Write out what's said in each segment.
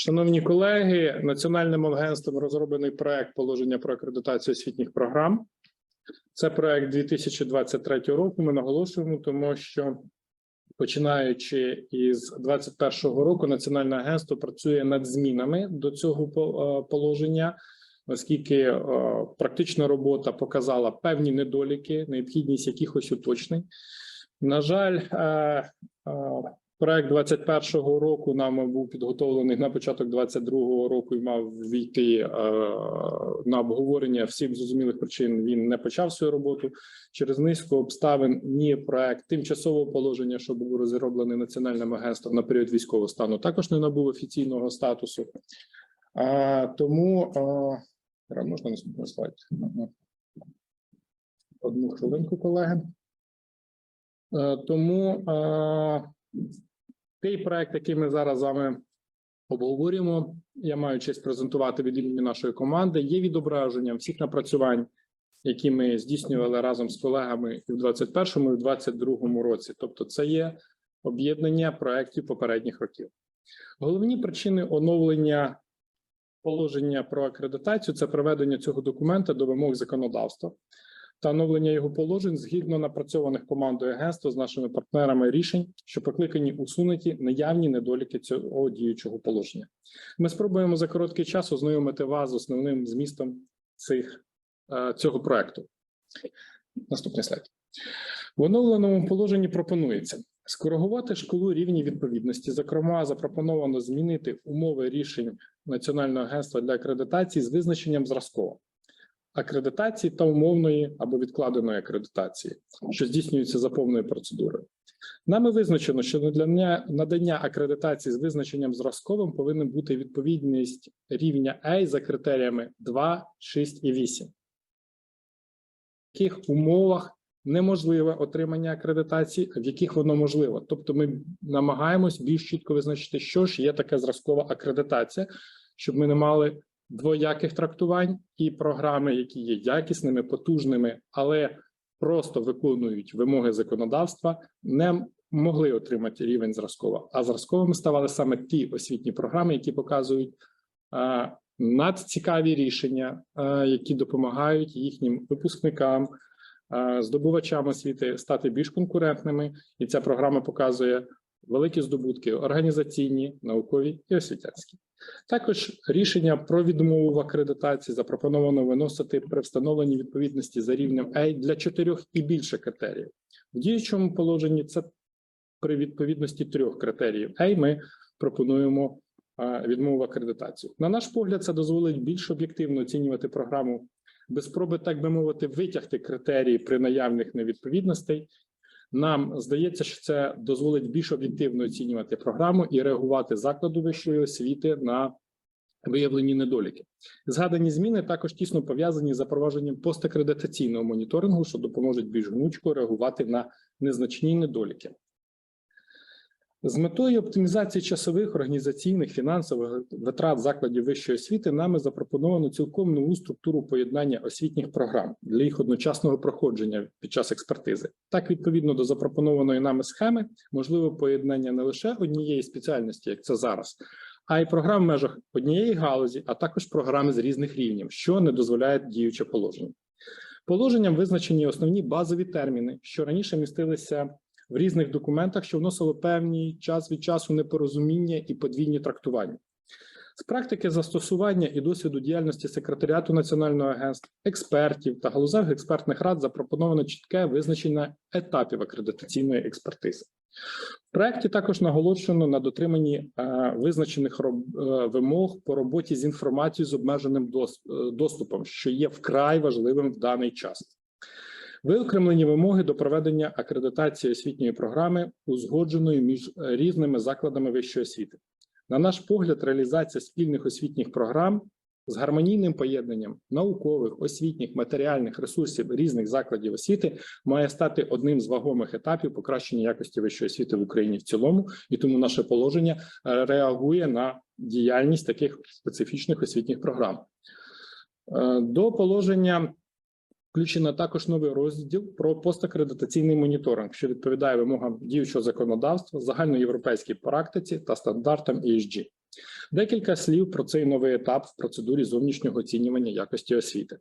Шановні колеги, Національним агентством розроблений проект положення про акредитацію освітніх програм. Це проект 2023 року. Ми наголошуємо, тому що починаючи із 2021 року, Національне агентство працює над змінами до цього е, положення, оскільки е, практична робота показала певні недоліки, необхідність якихось уточнень. На жаль, е, Проект 21-го року нами був підготовлений на початок 22-го року і мав війти е, на обговорення. Всім зрозумілих причин він не почав свою роботу через низку обставин. Ні, проект тимчасового положення, що був розроблений національним агентством на період військового стану, також не набув офіційного статусу. А, тому е, можна наступний слайд. Одну хвилинку, колеги. Е, Тому е, той проект, який ми зараз з вами обговорюємо, я маю честь презентувати від імені нашої команди. Є відображенням всіх напрацювань, які ми здійснювали разом з колегами і в 21-му, і в 22-му році. Тобто, це є об'єднання проєктів попередніх років. Головні причини оновлення положення про акредитацію це приведення цього документа до вимог законодавства та оновлення його положень згідно напрацьованих командою агентства з нашими партнерами рішень, що покликані усунуті наявні недоліки цього діючого положення. Ми спробуємо за короткий час ознайомити вас з основним змістом цих е, цього проекту. Наступний слайд. В оновленому положенні пропонується скоригувати шкалу рівні відповідності. Зокрема, запропоновано змінити умови рішень Національного агентства для акредитації з визначенням зразково акредитації та умовної або відкладеної акредитації, що здійснюється за повною процедурою. Нами визначено, що надання, надання акредитації з визначенням зразковим повинна бути відповідність рівня A за критеріями 2, 6 і 8. В яких умовах неможливе отримання акредитації, в яких воно можливо. Тобто, ми намагаємось більш чітко визначити, що ж є таке зразкова акредитація, щоб ми не мали двояких трактувань і програми, які є якісними, потужними, але просто виконують вимоги законодавства, не могли отримати рівень зразкова. А зразковими ставали саме ті освітні програми, які показують надцікаві рішення, які допомагають їхнім випускникам, здобувачам освіти стати більш конкурентними, і ця програма показує великі здобутки організаційні, наукові і освітянські. Також рішення про відмову в акредитації запропоновано виносити при встановленні відповідності за рівнем A для чотирьох і більше критеріїв. В діючому положенні це при відповідності трьох критеріїв A ми пропонуємо відмову в акредитацію. На наш погляд, це дозволить більш об'єктивно оцінювати програму без спроби, так би мовити, витягти критерії при наявних невідповідностей нам здається, що це дозволить більш об'єктивно оцінювати програму і реагувати закладу вищої освіти на виявлені недоліки. Згадані зміни також тісно пов'язані з запровадженням постакредитаційного моніторингу, що допоможуть більш гнучко реагувати на незначні недоліки. З метою оптимізації часових, організаційних, фінансових витрат закладів вищої освіти нами запропоновано цілком нову структуру поєднання освітніх програм для їх одночасного проходження під час експертизи. Так, відповідно до запропонованої нами схеми, можливе поєднання не лише однієї спеціальності, як це зараз, а й програм в межах однієї галузі, а також програми з різних рівнів, що не дозволяє діюче положення. Положенням визначені основні базові терміни, що раніше містилися в різних документах, що вносило певний час від часу непорозуміння і подвійні трактування. З практики застосування і досвіду діяльності секретаріату Національного агентства, експертів та галузевих експертних рад запропоновано чітке визначення етапів акредитаційної експертизи. В проєкті також наголошено на дотриманні е, визначених роб- е, вимог по роботі з інформацією з обмеженим дос- е, доступом, що є вкрай важливим в даний час. Виокремлені вимоги до проведення акредитації освітньої програми, узгодженої між різними закладами вищої освіти. На наш погляд, реалізація спільних освітніх програм з гармонійним поєднанням наукових, освітніх, матеріальних ресурсів різних закладів освіти має стати одним з вагомих етапів покращення якості вищої освіти в Україні в цілому, і тому наше положення е, реагує на діяльність таких специфічних освітніх програм. Е, До положення Включено також новий розділ про постакредитаційний моніторинг, що відповідає вимогам діючого законодавства, загальноєвропейській практиці та стандартам ESG. Декілька слів про цей новий етап в процедурі зовнішнього оцінювання якості освіти.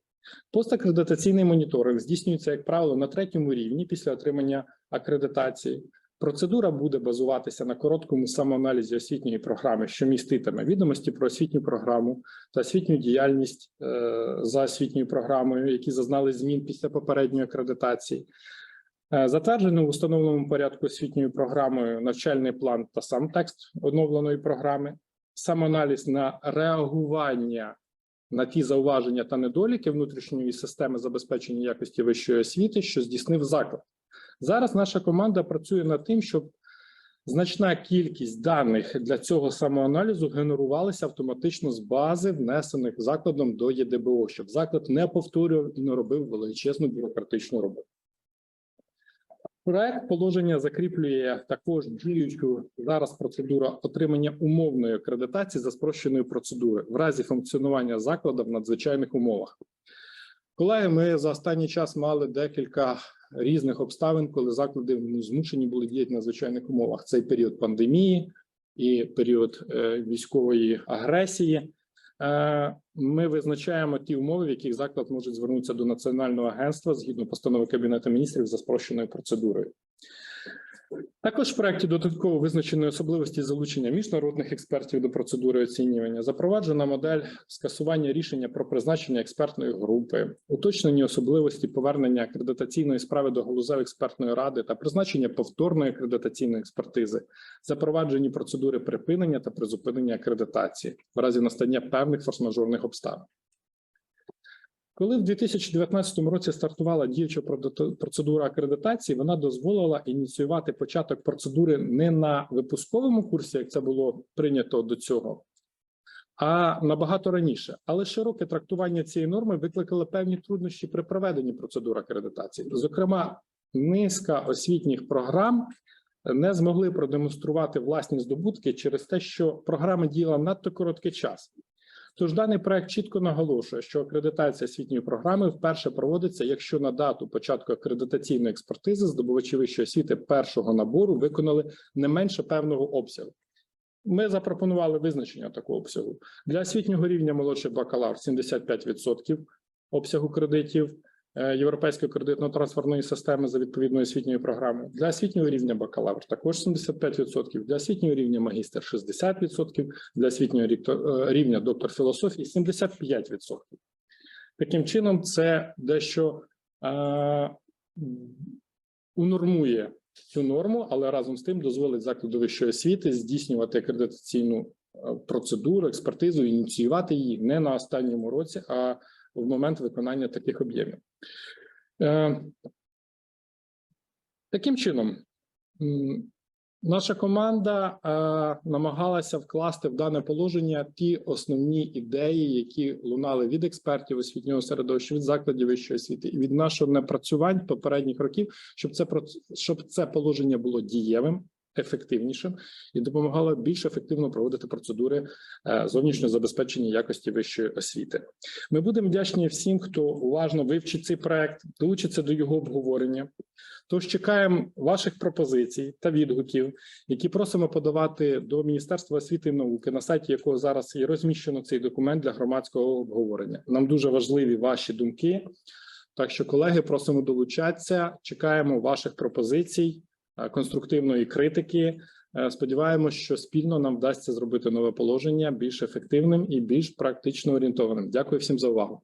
Постакредитаційний моніторинг здійснюється, як правило, на третьому рівні після отримання акредитації. Процедура буде базуватися на короткому самоаналізі освітньої програми, що міститиме відомості про освітню програму та освітню діяльність е, за освітньою програмою, які зазнали змін після попередньої акредитації. Е, Затверджено в установленому порядку освітньою програмою навчальний план та сам текст оновленої програми, самоаналіз на реагування на ті зауваження та недоліки внутрішньої системи забезпечення якості вищої освіти, що здійснив заклад. Зараз наша команда працює над тим, щоб значна кількість даних для цього самоаналізу генерувалися автоматично з бази, внесених закладом до ЄДБО, щоб заклад не повторював і не робив величезну бюрократичну роботу. Проект положення закріплює також діючу зараз процедуру отримання умовної акредитації за спрощеною процедурою в разі функціонування закладу в надзвичайних умовах. Колеги, ми за останній час мали декілька різних обставин, коли заклади ну, змушені були діяти на звичайних умовах. Цей період пандемії і період е, військової агресії. Е, Ми визначаємо ті умови, в яких заклад може звернутися до національного агентства згідно постанови Кабінету міністрів за спрощеною процедурою. Також в проекті додатково визначені особливості залучення міжнародних експертів до процедури оцінювання, запроваджена модель скасування рішення про призначення експертної групи, уточнені особливості повернення акредитаційної справи до галузевої експертної ради та призначення повторної акредитаційної експертизи, запроваджені процедури припинення та призупинення акредитації в разі настання певних форс-мажорних обставин. Коли в 2019 році стартувала діюча процедура акредитації, вона дозволила ініціювати початок процедури не на випусковому курсі, як це було прийнято до цього, а набагато раніше. Але широке трактування цієї норми викликало певні труднощі при проведенні процедури акредитації. Зокрема, низка освітніх програм не змогли продемонструвати власні здобутки через те, що програма діяла надто короткий час. Тож даний проект чітко наголошує, що акредитація освітньої програми вперше проводиться, якщо на дату початку акредитаційної експертизи здобувачі вищої освіти першого набору виконали не менше певного обсягу. Ми запропонували визначення такого обсягу для освітнього рівня молодший бакалавр 75% обсягу кредитів Європейської кредитно-трансферної системи за відповідною освітньою програмою. Для освітнього рівня бакалавр також 75%, для освітнього рівня магістр 60%, для освітнього е, рівня доктор філософії 75%. Таким чином, це дещо е, унормує цю норму, але разом з тим дозволить закладу вищої освіти здійснювати акредитаційну е, процедуру, експертизу, ініціювати її не на останньому році, а в момент виконання таких об'ємів. Е, Таким чином, наша команда е, намагалася вкласти в дане положення ті основні ідеї, які лунали від експертів освітнього середовища, від закладів вищої освіти і від нашого напрацювань попередніх років, щоб це щоб це положення було дієвим. Ефективнішим і допомагало більш ефективно проводити процедури е, зовнішнього забезпечення якості вищої освіти. Ми будемо вдячні всім, хто уважно вивчить цей проект, долучиться до його обговорення. Тож чекаємо ваших пропозицій та відгуків, які просимо подавати до Міністерства освіти і науки, на сайті якого зараз і розміщено цей документ для громадського обговорення. Нам дуже важливі ваші думки. Так що, колеги, просимо долучатися. Чекаємо ваших пропозицій, конструктивної критики. Е, Сподіваємось, що спільно нам вдасться зробити нове положення більш ефективним і більш практично орієнтованим. Дякую всім за увагу.